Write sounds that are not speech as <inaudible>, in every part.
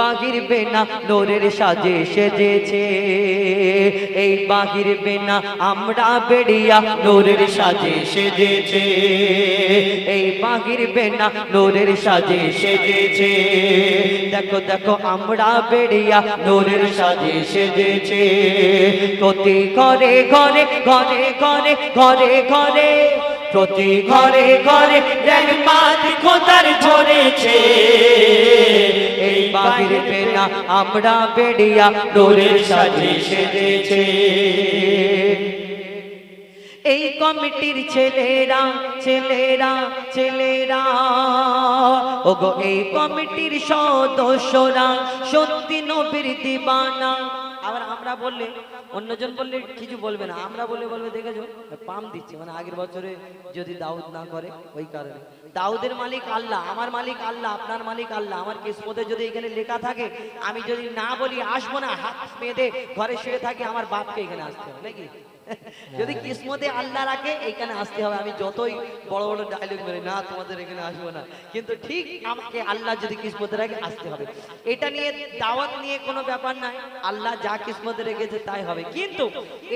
বাহির বেনা নোরের সাজে সেজেছে। এই বাহির বেনা আমরা বেড়িয়া নোরের সাজে সেজেছে। এই বাহির বেনা নোরের সাজে সেজেছে। দেখো দেখো, আমরা বেড়িয়া নোরের সাজে সেজেছে। প্রতি ঘরে ঘরে ঘরে ঘরে ঘরে ঘরে প্রতি ঘরে ঘরে রহমাত খোদার ঝরেছে। এই বাহির পেনা আমরা বেড়িয়া নোরের সাজে সেজেছে। এই কমিটির ছেলেরা ছেলেরা ছেলেরা, ওগো, এই কমিটির সদস্যরা সত্যি নবীর দিবানা। আবার আমরা বললে, অন্যজন বললে কিছু বলবে না। আমরা বললে বলবে, দেখেছ? পাম দিচ্ছে। মানে আগের বছরে যদি দাউদ না করে, ওই কারণে। দাউদের মালিক আল্লাহ, আমার মালিক আল্লাহ, আপনার মালিক আল্লাহ, আমার কিসমতে যদি এখানে লেখা থাকে, আমি যদি না বলি, আসব না, হাত পেঁধে ঘরে শুয়ে থাকি, আমার বাপকে এখানে আসতে হবে, নাকি? <laughs> যদি কিসমতে আল্লাহ রাখে, এখানে আসতে হবে। আমি যতই বড় বড় ডায়লগ মেরে, না, তোমাদের এখানে আসব না। কিন্তু ঠিক আমাকে আল্লাহ যদি কিসমতে রাখে, আসতে হবে। এটা নিয়ে দাওয়াত নিয়ে কোনো ব্যাপার নাই। আল্লাহ যা কিসমতে রেখেছে, তাই হবে। কিন্তু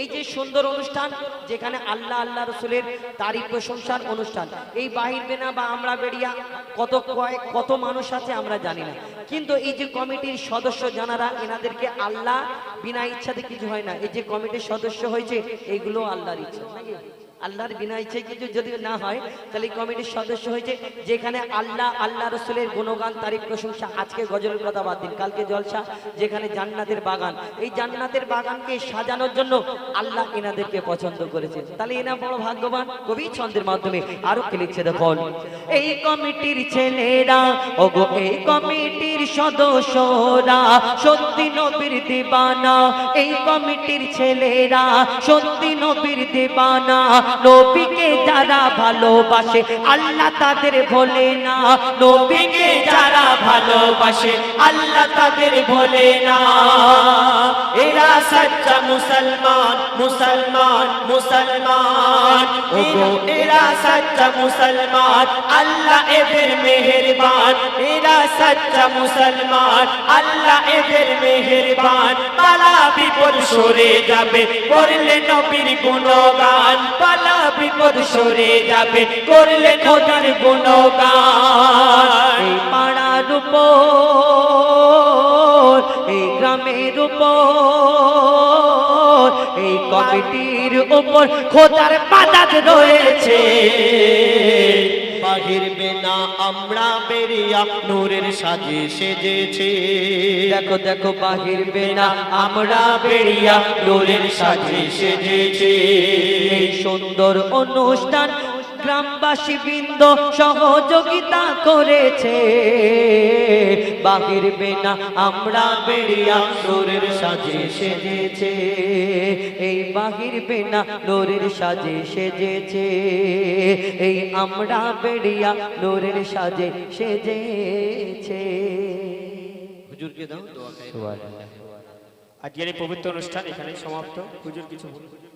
এই যে সুন্দর অনুষ্ঠান, যেখানে আল্লাহ আল্লাহ রসুলের তারিখ প্রশংসার অনুষ্ঠান, এই বাহির বেনা বা আমরা বেরিয়া কত কয়েক কত মানুষ আছে আমরা জানি না। কিন্তু এই যে কমিটির সদস্য জানারা, এনাদেরকে আল্লাহ বিনা ইচ্ছাতে কিছু হয় না। এই যে কমিটির সদস্য হয়েছে এইগুলো আল্লাহর ইচ্ছা আল্লাহর বিনা ইচ্ছে কিছু যদি না হয়, তাহলে কমিটির সদস্য হয়েছে, যেখানে আল্লাহ আল্লাহ রসুলের গুণগান তারিখ প্রশংসা, আজকে গজলের কথা বাদ দিন, কালকে জলসা, যেখানে জান্নাতের বাগান। এই জান্নাতের বাগানকে সাজানোর জন্য আল্লাহ এনাদেরকে পছন্দ করেছে তাহলে এনা বড় ভাগ্যবান, কবি ছন্দের মাধ্যমে আরও কে লিখছে দেখুন। এই কমিটির ছেলেরা, ওগো, এই কমিটির সদস্যরা, সত্যি নবীর দিবানা। এই কমিটির ছেলেরা, সত্যি নবীর দিবানা। নবীকে যারা ভালোবাসে আল্লাহ তাদের ভোলে না। নবীকে যারা ভালোবাসে আল্লাহ তাদের ভোলে না। এরা সচ্চা মুসলমান মুসলমান মুসলমান। ওগো। এরা সচ্চা মুসলমান আল্লাহ এদের মেহেরবান। এরা সচ্চা মুসলমান আল্লাহ এদের মেহেরবান। বিপদ সরে যাবে, করলে নবীর গুণগান পালা বিপদ সরে যাবে, করলে নবীর গুণগান। পাড়ার উপর, এই গ্রামের উপর, এই কমিটির উপর খোদার পাতাত রয়েছে। বাহির বেনা আমরা বেরিয়া নূরের সাজে সেজেছে। দেখো দেখো, বাহির বেনা আমরা বেরিয়া নূরের সাজে সেজেছে। এই সুন্দর অনুষ্ঠান গ্রামবাসী বৃন্দ সহযোগিতা করেছে। বাহির বেনা আমরা বেরিয়া নোরের সাজে সেজেছে। এই বাহির বেনা নোরের সাজে সেজেছে। এই আমরা বেরিয়া নোরের সাজে সেজেছে। হুজুরকে দাও দোয়া আজকের এই পবিত্র অনুষ্ঠান এখানে সমাপ্ত। হুজুর কিছু বলুন।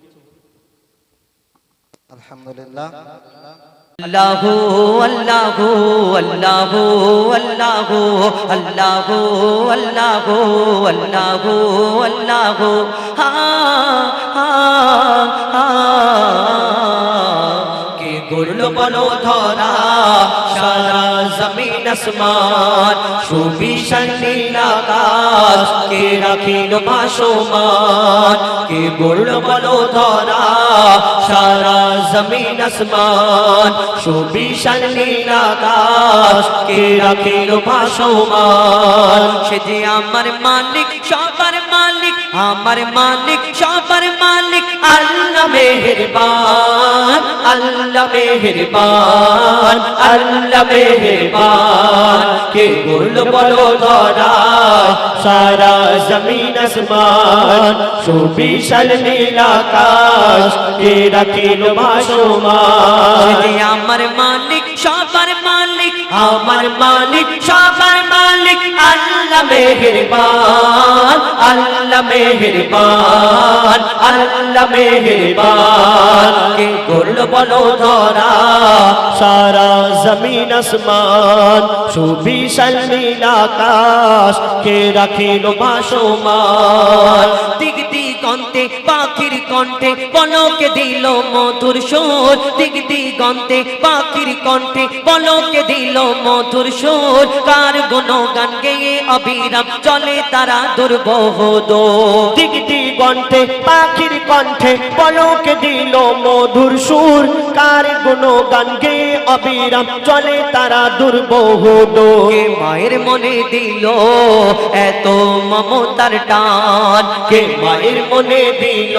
আলহামদুলিল্লাহ। আল্লাহ আল্লাহ আল্লাহ আল্লাহ আল্লাহ আল্লাহ আল্লাহ আল্লাহ, হা হা হা। কে গড়ল বলো ধরা সারা জমিন আসমান, সুবিশাল নীল আকাশ, কে রাখিল ভাসমান, কে গড়ল বলো ধরা, সারা জমিন আসমান, সুবিশাল নীল আকাশ, কে রাখিল ভাসমান। সে যে আমার মালিক, সবার মালিক আমার মালিক, সবার মালিক, আল্লাহ মেহেরবান আল্লাহ মেহেরবান আল্লাহ মেহেরবান। কে বল বলো ধরা, সারা জমিন আসমান, সুবিশাল নীল আকাশ, কে রাখিল ভাসমান? আমার মালিক, সবার মালিক, আমার মালিক, সবার মালিক, আল্লাহ মেহেরবান, আল্লাহ মেহেরবান, আল্লাহ মেহেরবান, কে করল বলো ধরা? সারা জমিন আসমান, সুবিশাল নীল আকাশ, কে রাখিল ভাসমান? দিক দিগন্তে পাখির কণ্ঠে বলকে দিল মধুর সুর। দিক দিগন্তে পাখির কণ্ঠে বলকে দিল মধুর সুর। কার গুণগান গেয়ে অবিরাম চলে তারা দুর্বহ দোর দিক দিগন্তে, পাখির কণ্ঠে পলকে দিল মধুর সুর। কার গুণ গান গে অবিরাম চলে তারা দুর্বহ কে মায়ের মনে দিল এত মমতার টান? কে মায়ের মনে দিল,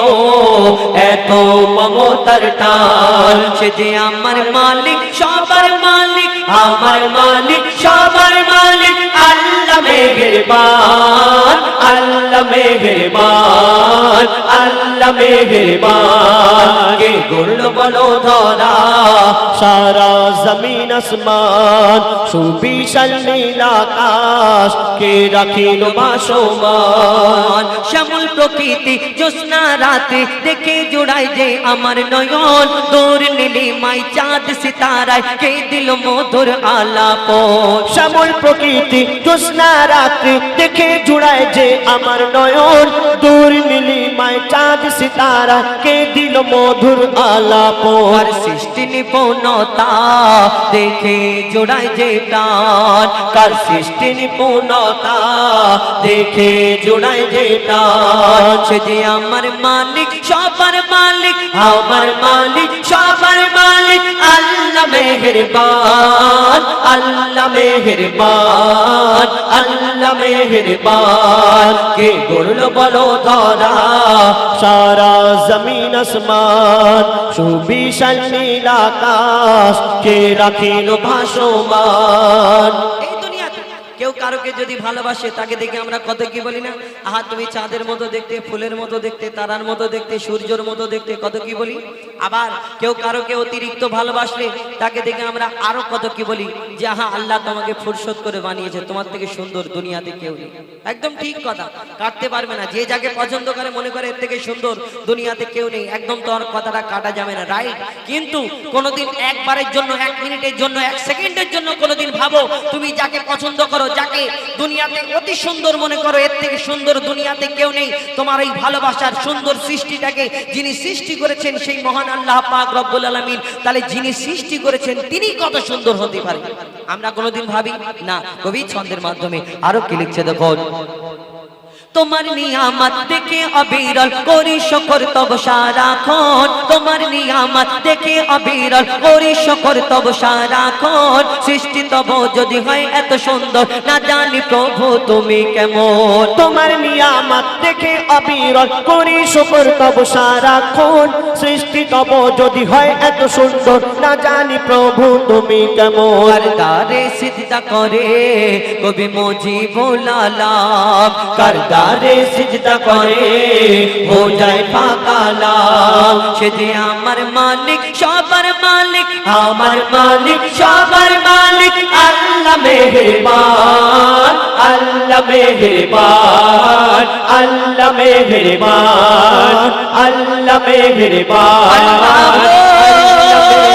এত মমতার টান সে যে আমার মালিক, সবার মালিক, আমার মালিক, সবার মালিক, আল্লাহ মেহেরবান। আল্লাহ মেহেরবান আল্লাহ মেহেরবান। কে গড়ল বলো ধরা, সারা জমিন আসমান, সুবিশাল নীল আকাশ। কে রাখিল বাসমান শ্যামল প্রকৃতি, জ্যোৎস্না রাতে দেখে জোড়ায় যে আমার নয়ন। দৌড় নীলি মাই চাঁদ সিতারায় কে দিল মধুর আলাপ শ্যামল প্রকৃতি, জ্যোৎস্না রাত্রি দেখে জুড়ায় যে আমার নয়ন দূর নীলিমায় চাঁদ সিতারা কে দিল মধুর আলাপ আর সৃষ্টি নিপুণতা দেখে জোড়ায় যে প্রাণ কার সৃষ্টি নিপুণতা দেখে জুড়ায় যে প্রাণ সে যে আমার মালিক, সবার মালিক, আমার মালিক, সবার মালিক, আল্লাহ মেহেরবান আল্লাহ মেহেরবান আল্লাহ মেহেরবান। কে গড়ল বলো ধরা? সারা জমিন আসমান, সুবিশাল নীল আকাশ, কে রাখিল ভাসমান? কেউ কারোকে যদি ভালোবাসে, তাকে দেখে আমরা কত কি বলি না? আহা, তুমি চাঁদের মতো দেখতে, ফুলের মতো দেখতে, তারার মতো দেখতে, সূর্যের মতো দেখতে কত কি বলি? আবার কেউ কারোকে অতিরিক্ত ভালোবাসলে, তাকে দেখে আমরা আরও কত কি বলি? যে আহা আল্লাহ তোমাকে ফুরসত করে বানিয়েছে, তোমার থেকে সুন্দর দুনিয়াতে কেউ নেই। একদম ঠিক কথা। কাটতে পারবে না। যে যাকে পছন্দ করে, মনে করে এর থেকে সুন্দর দুনিয়াতে কেউ নেই। একদম তোমার কথাটা কাটা যাবে না রাইট কিন্তু কোনোদিন একবারের জন্য, এক মিনিটের জন্য, এক সেকেন্ডের জন্য কোনোদিন ভাবো, তুমি যাকে পছন্দ করো, যাকে দুনিয়াতে অতি সুন্দর মনে করো, এর থেকে সুন্দর দুনিয়াতে কেউ নেই। তোমার এই ভালোবাসার সুন্দর সৃষ্টিটাকে যিনি সৃষ্টি করেছেন, সেই মহান আল্লাহ পাক রব্বুল আলামিন, তাহলে যিনি সৃষ্টি করেছেন, তিনি কত সুন্দর হতে পারে? আমরা কোনোদিন ভাবি না কবি ছন্দের মাধ্যমে আরও কি লিখছে দেখো তোমার নিয়ামত দেখে অবিরল করি শকর তব সারাক্ষণ। তোমার নিয়ামত দেখে অবিরল করি শকর তব সারাক্ষণ। সৃষ্টি তব যদি হয় এত সুন্দর, না জানি প্রভু তুমি কেমন। তোমার নিয়ামত দেখে অবিরল করি শুকর তব সারাক্ষণ। সৃষ্টি তব যদি হয় এত সুন্দর, না জানি প্রভু তুমি কেমন। কারদারে সিজদা করে, কবি মজি মুজিবুল আলাম কারদারে সিজদা করে হো যায় ফাঁকা লাভ সে যে আমার মালিক সবার মালিক আমার মালিক সবার মালিক আল্লাহ মেহেরবান আল্লাহ মেহেরবান আল্লাহ মেহেরবান আল্লাহ মেহেরবান। আল্লাহ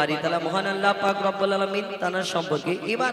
বাড়ি তালা মহান আল্লাহ পাক রব্বুল আলামিন তানার সম্পর্কে এবার